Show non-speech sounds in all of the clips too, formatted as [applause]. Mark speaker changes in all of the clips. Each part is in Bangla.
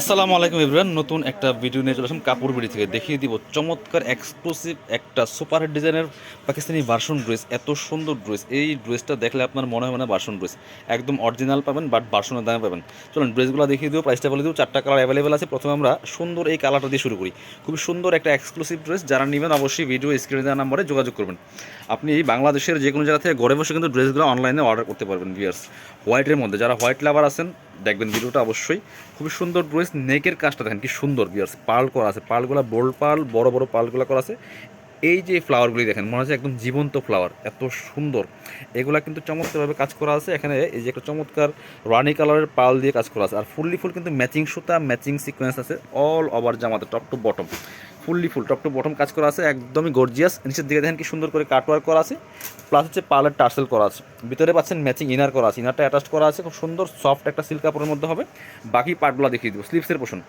Speaker 1: আসসালামু আলাইকুম ইব্রান নতুন একটা ভিডিও নিয়ে চলে আসলাম কাপড় বিড়ি থেকে। দেখিয়ে দিব চমৎকার এক্সক্লুসিভ একটা সুপার ডিজাইনের পাকিস্তানি ভার্সন ড্রেস এত সুন্দর ড্রেস এই ড্রেসটা দেখলে আপনার মনে হবে না ভার্সন ড্রেস একদম অরিজিনাল পাবেন বাট ভার্সনের দামে পাবেন। চলুন ড্রেসগুলো দেখিয়ে দিব প্রাইসটা বলে দিব। চারটা কালার অ্যাভেলেবেল আছে। প্রথমে আমরা সুন্দর এই কালারটা দিয়ে শুরু করি। খুবই সুন্দর একটা এক্সক্লুসিভ ড্রেস যারা নেবেন অবশ্যই ভিডিও স্ক্রিনে দেওয়া নাম্বারে যোগাযোগ করবেন। আপনি এই বাংলাদেশের যে কোনো জায়গা থেকে ঘরে বসে কিন্তু ড্রেসগুলো অনলাইনে অর্ডার করতে পারবেন ভিয়ার্স হোয়াইটের মধ্যে। যারা হোয়াইট লাভার আছেন দেখবেন ভিডিওটা অবশ্যই। খুবই সুন্দর ড্রেস নেকের কাজটা দেখেন, কি সুন্দর বিয়ার্স পার্ল করা আছে, পার্লগুলো বোল্ড পার্ল, বড় বড় পার্লগুলো করা আছে। এই যে ফ্লাওয়ারগুলি দেখেন, মনে হচ্ছে একদম জীবন্ত ফ্লাওয়ার এত সুন্দর। এগুলা কিন্তু চমৎকারভাবে কাজ করা আছে। এখানে এই যে একটা চমৎকার রানি কালারের পাল দিয়ে কাজ করা আছে। আর ফুললি ফুল কিন্তু ম্যাচিং সুতা ম্যাচিং সিকোয়েন্স আছে অল ওভার জামাতে top to bottom fully full top to bottom কাজ করা আছে, একদমই গর্জিয়াস নিচের দিকে দেখেন কি সুন্দর করে কাটওয়ার্ক করা আছে। প্লাস হচ্ছে পার্লের টার্সেল করা আছে। ভিতরে পাচ্ছেন ম্যাচিং ইনার করা আছে। ইনারটা অ্যাটাচ করা আছে। খুব সুন্দর সফট একটা সিল্ক কাপড়ের মধ্যে হবে। বাকি পার্টগুলো দেখিয়ে দেবো। স্লিপসের পোষণ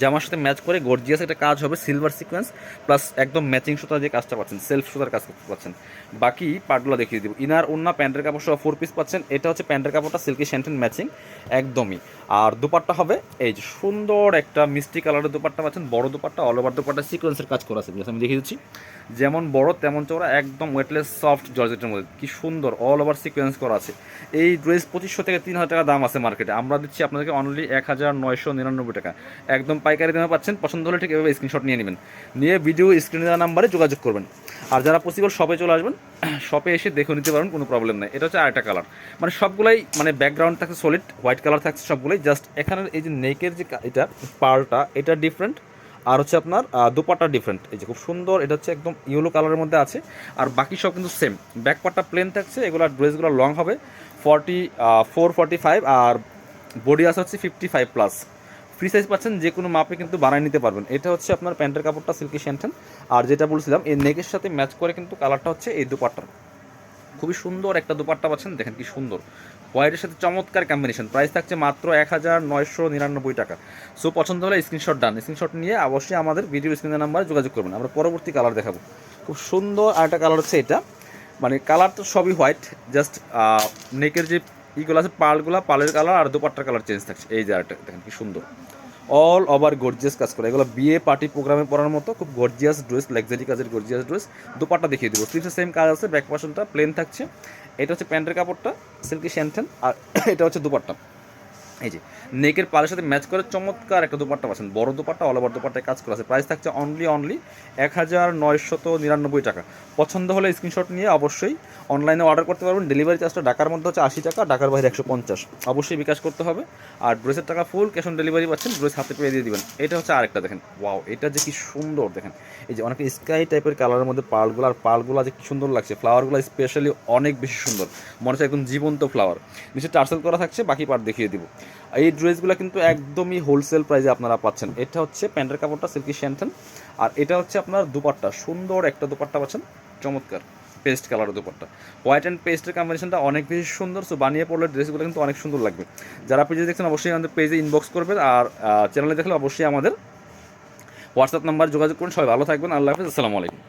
Speaker 1: জামার সাথে ম্যাচ করে গর্জিয়াস একটা কাজ হবে সিলভার সিকোয়েন্স প্লাস একদম ম্যাচিং সুতা যে কাজটা পাচ্ছেন সেলফ সুতার কাজ করতে পাচ্ছেন। বাকি পার্টগুলো দেখিয়ে দিব। ইনার ওনা প্যান্টের কাপড় সহ ফোর পিস পাচ্ছেন। এটা হচ্ছে প্যান্টের কাপড়টা সিল্কি শ্যান্টেন ম্যাচিং একদমই। আর দুপাট্টা হবে, এই যে সুন্দর একটা মিষ্টি কালারের দুপাট্টা পাচ্ছেন, বড় দুপাট্টা অল ওভার দুপাট্টা সিকোয়েন্সের কাজ করা আছে। আমি দেখিয়ে দিচ্ছি। যেমন বড়, তেমন চওড়া, একদম ওয়েটলেস সফট জর্জেটের মধ্যে। কি সুন্দর অল ওভার সিকোয়েন্স করা আছে। এই ড্রেস পঁচিশশো থেকে তিন হাজার টাকা দাম আছে মার্কেটে আমরা দিচ্ছি আপনাদেরকে অনলি এক হাজার নয়শো নিরানব্বই টাকা। একদম পাইকারি দামে পাচ্ছেন, পছন্দ হলে ঠিক এভাবে স্ক্রিনশট নিয়ে নেবেন। নিয়ে ভিডিও স্ক্রিনে দেওয়া নাম্বারে যোগাযোগ করবেন। আর যারা পসিবল শপে চলে আসবেন [clears throat] শপে এসে দেখে নিতে পারবেন, কোনো প্রবলেম নেই। এটা হচ্ছে আরেকটা কালার মানে সবগুলাই মানে ব্যাকগ্রাউন্ড থাকছে সলিড হোয়াইট কালার থাকছে সবগুলোই। জাস্ট এখানের এই যে নেকের যে এটা পার্লটা এটা ডিফারেন্ট আর হচ্ছে আপনার আহ, দুপাট্টা ডিফারেন্ট এই যে খুব সুন্দর এটা হচ্ছে একদম ইয়েলো কালারের মধ্যে আছে। আর বাকি সব কিন্তু সেম ব্যাক পার্টটা প্লেন থাকছে এগুলো ড্রেসগুলো লং হবে। ফর্টি ফোর ফর্টি ফাইভ আর বডি আছে হচ্ছে fifty five plus free size পাচ্ছেন যে কোনো মাপে কিন্তু বানায় নিতে পারবেন। এটা হচ্ছে আপনার প্যান্টের কাপড়টা সিল্কি শ্যান্টেন আর যেটা বলছিলাম এই নেকের সাথে ম্যাচ করে কিন্তু কালারটা হচ্ছে এই দুপাট্টার। খুবই সুন্দর একটা দুপাট্টা পাচ্ছেন, দেখেন কি সুন্দর। হোয়াইটের সাথে চমৎকার কম্বিনেশন প্রাইস থাকছে মাত্র এক হাজার নয়শো নিরানব্বই টাকা। সো পছন্দ হলে স্ক্রিনশট ডান স্ক্রিনশট নিয়ে অবশ্যই আমাদের ভিডিও স্ক্রিনের নাম্বারে যোগাযোগ করবেন। আমরা পরবর্তী কালার দেখাবো। খুব সুন্দর আরেকটা কালার হচ্ছে এটা। মানে কালার তো সবই হোয়াইট জাস্ট নেকের যে ইগুলো আছে, পালগুলো পালের কালার আর দুপাট্টার কালার চেঞ্জ থাকছে। এই যে আরেকটা, দেখেন কি সুন্দর। অল ওভার গর্জিয়াস কাজ করে। এগুলো বিয়ে পার্টি প্রোগ্রামে পড়ার মতো, খুব গর্জিয়াস ড্রেস লাক্সারি কাজের গর্জিয়াস ড্রেস দুপাটা দেখিয়ে দেবো। স্লিভসের সেম কাজ আছে ব্যাক পার্সনটা প্লেন থাকছে। এটা হচ্ছে প্যান্টের কাপড়টা সিল্কি শ্যান্টেন আর [coughs] এটা হচ্ছে দুপাট্টা। এই যে, নেকের পালের সাথে ম্যাচ করে চমৎকার একটা দুপাট্টা পাচ্ছেন। বড় দুপাট্টা অল ওভার দুপাট্টায় কাজ করা আছে। প্রাইস থাকছে অনলি অনলি এক হাজার নয়শত নিরানব্বই টাকা। পছন্দ হলে স্ক্রিনশট নিয়ে অবশ্যই অনলাইনে অর্ডার করতে পারবেন। ডেলিভারি চার্জটা ঢাকার মধ্যে হচ্ছে আশি টাকা, ঢাকার বাইরে একশো পঞ্চাশ। অবশ্যই বিকাশ করতে হবে। আর ড্রেসের টাকা ফুল ক্যাশ অন ডেলিভারি পাচ্ছেন। ড্রেস হাতে পেয়ে দিয়ে দিবেন। এটা হচ্ছে আরেকটা দেখেন। ওয়াও এটা যে কি সুন্দর দেখেন। এই যে অনেক স্কাই টাইপের কালারের মধ্যে পার্লগুলো আর পার্লগুলো যে কি সুন্দর লাগছে। ফ্লাওয়ারগুলো স্পেশালি অনেক বেশি সুন্দর। মনে হচ্ছে একদম জীবন্ত ফ্লাওয়ার নিচে টার্সেল করা থাকছে, বাকি পার্ট দেখিয়ে দিব। এই ড্রেসগুলো কিন্তু একদমই হোলসেল প্রাইসে আপনারা পাচ্ছেন। এটা হচ্ছে প্যান্টের কাপড়টা সিল্কি শ্যান্টেন আর এটা হচ্ছে আপনার দুপাট্টা, সুন্দর একটা দুপাট্টা পাচ্ছেন, চমৎকার পেস্ট কালারের দুপাট্টা। হোয়াইট অ্যান্ড পেস্টের কম্বিনেশনটা অনেক বেশি সুন্দর সো বানিয়ে পড়লে ড্রেসগুলো কিন্তু অনেক সুন্দর লাগবে। যারা পেজে দেখছেন, অবশ্যই আমাদের পেজে ইনবক্স করবেন, আর চ্যানেলে দেখলে অবশ্যই আমাদের হোয়াটসঅ্যাপ নাম্বার যোগাযোগ করুন। সবাই ভালো থাকবেন, আল্লাহ হাফিজ, আসসালামু আলাইকুম।